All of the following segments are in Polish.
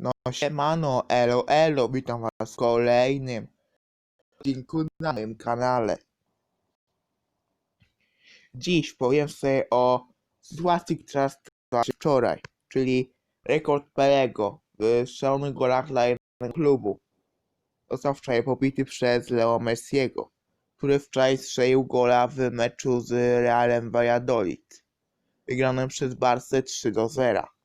No siemano, elo elo, witam was w kolejnym odcinku na moim kanale. Dziś powiem sobie o sytuacji, która stała się wczoraj, czyli rekord Pelego w szalonych golach dla jednego klubu. Został wczoraj pobity przez Leo Messiego, który wczoraj strzelił gola w meczu z Realem Valladolid, wygranym przez Barce 3 do 0.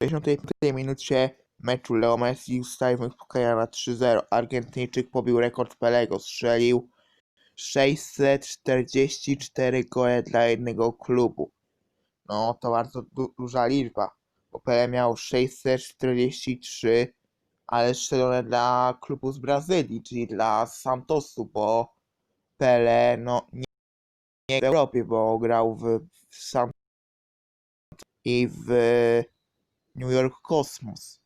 W 55 minucie meczu Leo Messi ustawił spotkania na 3-0. Argentyńczyk pobił rekord Pelego, strzelił 644 gole dla jednego klubu. No to bardzo du duża liczba, bo Pele miał 643, ale strzelone dla klubu z Brazylii, czyli dla Santosu, bo Pele no nie, nie w Europie, bo grał w, w i w New York Cosmos.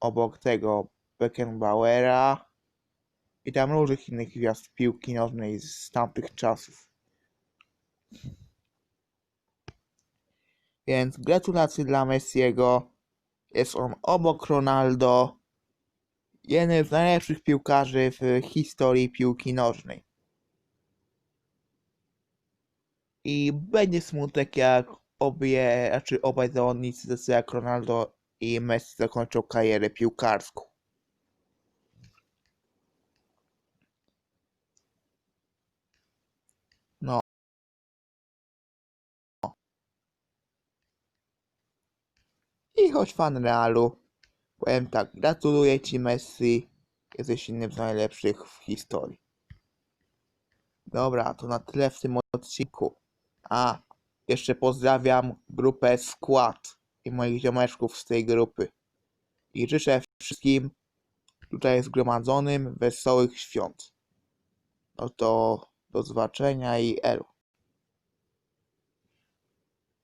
Obok tego Beckenbauera i tam różnych innych gwiazd piłki nożnej z tamtych czasów. Więc gratulacje dla Messiego. Jest on obok Ronaldo. Jeden z najlepszych piłkarzy w historii piłki nożnej. I będzie smutek jak obie, znaczy obaj zawodnicy, tacy jak Ronaldo i Messi zakończą karierę piłkarską. No. I choć fan Realu, powiem tak, gratuluję Ci Messi, jesteś jednym z najlepszych w historii. Dobra, to na tyle w tym odcinku. A, jeszcze pozdrawiam grupę Skład i moich ziomeczków z tej grupy. I życzę wszystkim tutaj zgromadzonym wesołych świąt. No to do zobaczenia i elo.